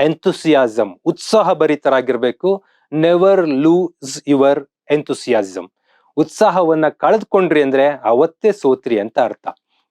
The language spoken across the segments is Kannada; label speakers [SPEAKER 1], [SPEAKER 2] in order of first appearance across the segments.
[SPEAKER 1] ಎಂಥುಸಿಯಾಸಮ್ ಉತ್ಸಾಹ ಭರಿತರಾಗಿರ್ಬೇಕು ನೆವರ್ ಲೂಸ್ ಯುವರ್ ಎಂಥುಸಿಯಾಸಮ್ ಉತ್ಸಾಹವನ್ನ ಕಳೆದ್ಕೊಂಡ್ರಿ ಅಂದ್ರೆ ಅವತ್ತೇ ಸೋತ್ರಿ ಅಂತ ಅರ್ಥ.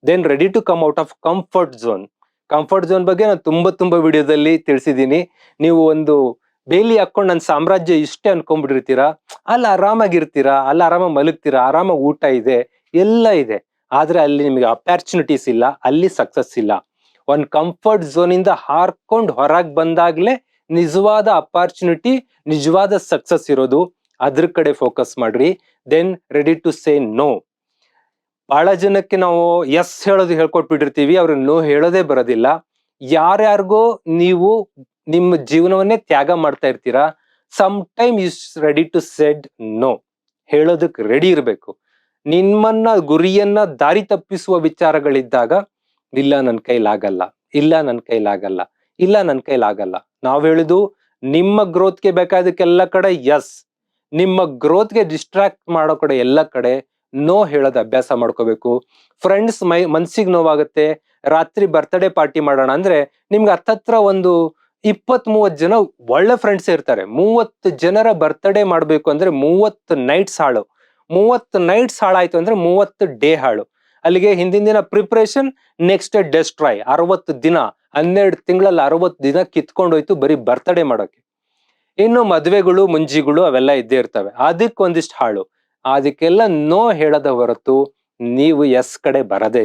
[SPEAKER 1] Then ready to come out of comfort zone comfort zone ಬಗ್ಗೆ ನಾನು ತುಂಬಾ ತುಂಬಾ ವಿಡಿಯೋದಲ್ಲಿ ತಿಳಿಸಿದ್ದೀನಿ. ನೀವು ಒಂದು ಬೇಲಿ ಹಾಕೊಂಡು ನನ್ನ ಸಾಮ್ರಾಜ್ಯ ಇಷ್ಟೇ ಅನ್ಕೊಂಡ್ಬಿಟ್ಟಿರ್ತೀರಾ? ಅಲ್ಲಿ ಆರಾಮಾಗಿರ್ತೀರಾ? ಅಲ್ಲಿ ಆರಾಮಾಗಿ ಮಲಗ್ತೀರಾ? ಆರಾಮಾಗಿ ಊಟ ಇದೆ? ಎಲ್ಲ ಇದೆ. ಆದ್ರೆ ಅಲ್ಲಿ ನಿಮಗೆ ಅಪಾರ್ಚುನಿಟೀಸ್ ಇಲ್ಲ, ಅಲ್ಲಿ ಸಕ್ಸಸ್ ಇಲ್ಲ. ಒಂದ್ ಕಂಫರ್ಟ್ ಝೋನ್ ಇಂದ ಹಾರ್ಕೊಂಡ್ ಹೊರಗೆ ಬಂದಾಗ್ಲೇ ನಿಜವಾದ ಅಪಾರ್ಚುನಿಟಿ ನಿಜವಾದ ಸಕ್ಸಸ್ ಇರೋದು. ಅದ್ರ ಕಡೆ ಫೋಕಸ್ ಮಾಡ್ರಿ. Then ready to say no ಬಹಳ ಜನಕ್ಕೆ ನಾವು ಎಸ್ ಹೇಳೋದು ಹೇಳ್ಕೊಟ್ಬಿಟ್ಟಿರ್ತೀವಿ. ಅವ್ರಿಗೆ ನೋ ಹೇಳೋದೇ ಬರೋದಿಲ್ಲ. ಯಾರ್ಯಾರಿಗೋ ನೀವು ನಿಮ್ಮ ಜೀವನವನ್ನೇ ತ್ಯಾಗ ಮಾಡ್ತಾ ಇರ್ತೀರಾ? Some time is ready to said no ಹೇಳೋದಕ್ಕೆ ರೆಡಿ ಇರಬೇಕು. ನಿಮ್ಮನ್ನ, ಗುರಿಯನ್ನ, ದಾರಿ ತಪ್ಪಿಸುವ ವಿಚಾರಗಳಿದ್ದಾಗ ಇಲ್ಲ ನನ್ನ ಕೈಲಾಗಲ್ಲ ಇಲ್ಲ ನನ್ನ ಕೈಲಾಗಲ್ಲ ಇಲ್ಲ ನನ್ನ ಕೈಲಾಗಲ್ಲ ನಾವು ಹೇಳಿದು ನಿಮ್ಮ ಗ್ರೋತ್ಗೆ ಬೇಕಾದಕ್ಕೆಲ್ಲ ಕಡೆ ಎಸ್ ನಿಮ್ಮ ಗ್ರೋತ್ಗೆ ಡಿಸ್ಟ್ರಾಕ್ಟ್ ಮಾಡೋ ಕಡೆ ಎಲ್ಲ ಕಡೆ ನೋ ಹೇಳೋದು ಅಭ್ಯಾಸ ಮಾಡ್ಕೋಬೇಕು. ಫ್ರೆಂಡ್ಸ್ ಮೈ, ಮನ್ಸಿಗೆ ನೋವಾಗುತ್ತೆ, ರಾತ್ರಿ ಬರ್ತ್ಡೇ ಪಾರ್ಟಿ ಮಾಡೋಣ ಅಂದ್ರೆ ನಿಮ್ಗೆ ಹತ್ತತ್ರ ಒಂದು ಇಪ್ಪತ್ ಮೂವತ್ ಜನ ಒಳ್ಳೆ ಫ್ರೆಂಡ್ಸ್ ಇರ್ತಾರೆ. ಮೂವತ್ತು ಜನರ ಬರ್ತ್ಡೇ ಮಾಡಬೇಕು ಅಂದ್ರೆ ಮೂವತ್ತು ನೈಟ್ಸ್ ಹಾಳು. ಮೂವತ್ತು ನೈಟ್ಸ್ ಹಾಳಾಯ್ತು ಅಂದ್ರೆ ಮೂವತ್ತು ಡೇ ಹಾಳು. ಅಲ್ಲಿಗೆ ಹಿಂದಿನ ದಿನ ಪ್ರಿಪ್ರೇಷನ್ ನೆಕ್ಸ್ಟ್ ಡೆಸ್ಟ್ರಾಯ್ ಅರವತ್ತು ದಿನ, ಹನ್ನೆರಡು ತಿಂಗಳಲ್ಲಿ ಅರವತ್ತು ದಿನ ಕಿತ್ಕೊಂಡೋಯ್ತು ಬರೀ ಬರ್ತಡೇ ಮಾಡೋಕೆ. ಇನ್ನು ಮದುವೆಗಳು, ಮುಂಜಿಗಳು ಅವೆಲ್ಲ ಇದ್ದೇ ಇರ್ತವೆ. ಅದಕ್ಕೆ ಒಂದಿಷ್ಟು ಹಾಳು. ಅದಕ್ಕೆಲ್ಲ ನೋ ಹೇಳದ ಹೊರತು ನೀವು ಎಸ್ ಕಡೆ ಬರದೇ